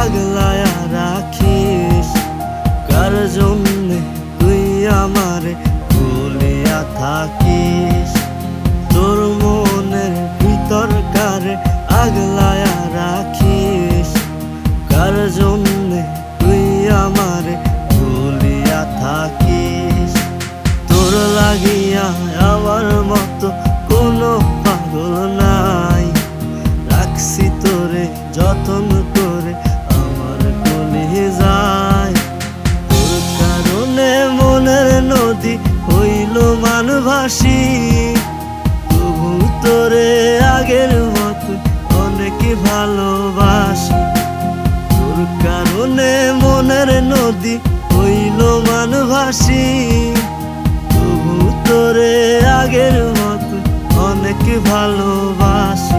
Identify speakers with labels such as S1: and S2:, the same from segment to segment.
S1: আগলায়া রাখিস। কার জন্যে তুই আমারে ভুলিয়া থাকিস? তোর মনের ভিতর কারে আগলায়া রাখিস? কার জন্যে তুই আমারে ভুলিয়া থাকিস? তোর লাগিয়া আমার মতো কোনো পাগল নাই। রাখছি তোরে যতন মানভাসী তবু তোরে আগের মতো অনেক ভালোবাসি। তোর কারণে মনের নদী হইল মানভাসি তবু তোরে আগের মতো অনেক ভালোবাসি।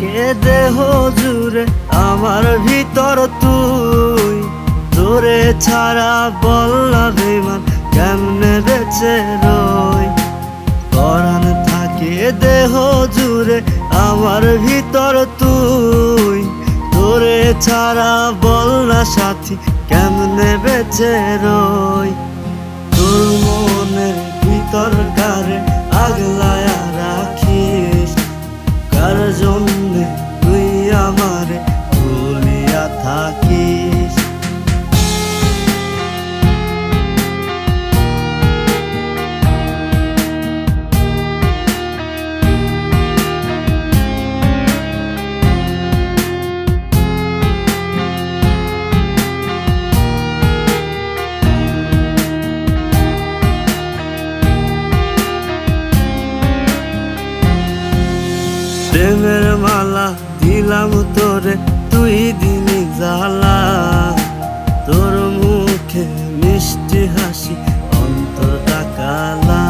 S1: থাকে দেহ জুড়ে আমার ভিতর তুই? তোরে ছাড়া বললা বেমান কেমনে বেঁচে রই? পরাণ থাকে দেহ জুড়ে আমার ভিতর তুই। তোরে ছাড়া বললা সাথী, কেমনে বেঁচে রই? তোর মনের ভিতর কারে আগলায়া দিলাম তোরে, তুই দিলি জ্বালা। তোর মুখে মিষ্টি হাসি, অন্তরটা কালা।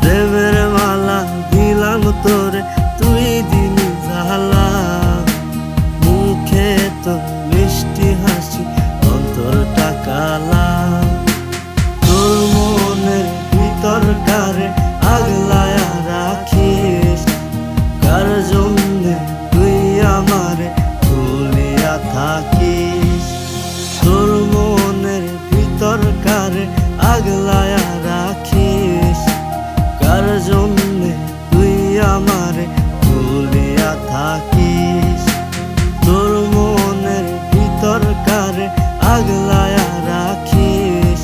S1: প্রেমের মালা দিলাম তোরে, তুই দিলি জ্বালা। মুখে তোর মিষ্টি হাসি, অন্তরটা কালা। ভিতর কারে আগলায়া রাখিস। কার জন্যে তুই আমারে ভুলিয়া থাকিস? তোর মনের ভিতর কারে আগলায়া রাখিস।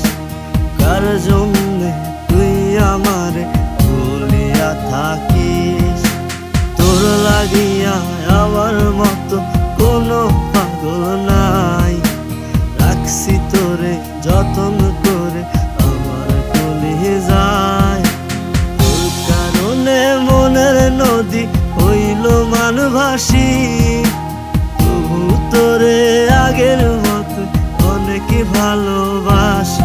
S1: কার জন্যে তুই আমারে ভুলিয়া থাকিস? তোর লাগিয়া আমার মতো অনেক ভালোবাসি?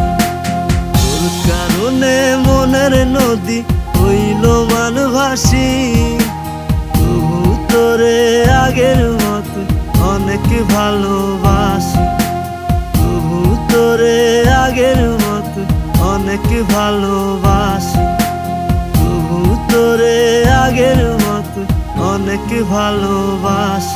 S1: তোর কারণে মনের নদী হইল মানভাসী তবু তোরে আগের মতো অনেক ভালোবাসি। তবু তোরে আগের মতো অনেক ভালোবাসি। তবু তোরে আগের মতো অনেক ভালোবাসি।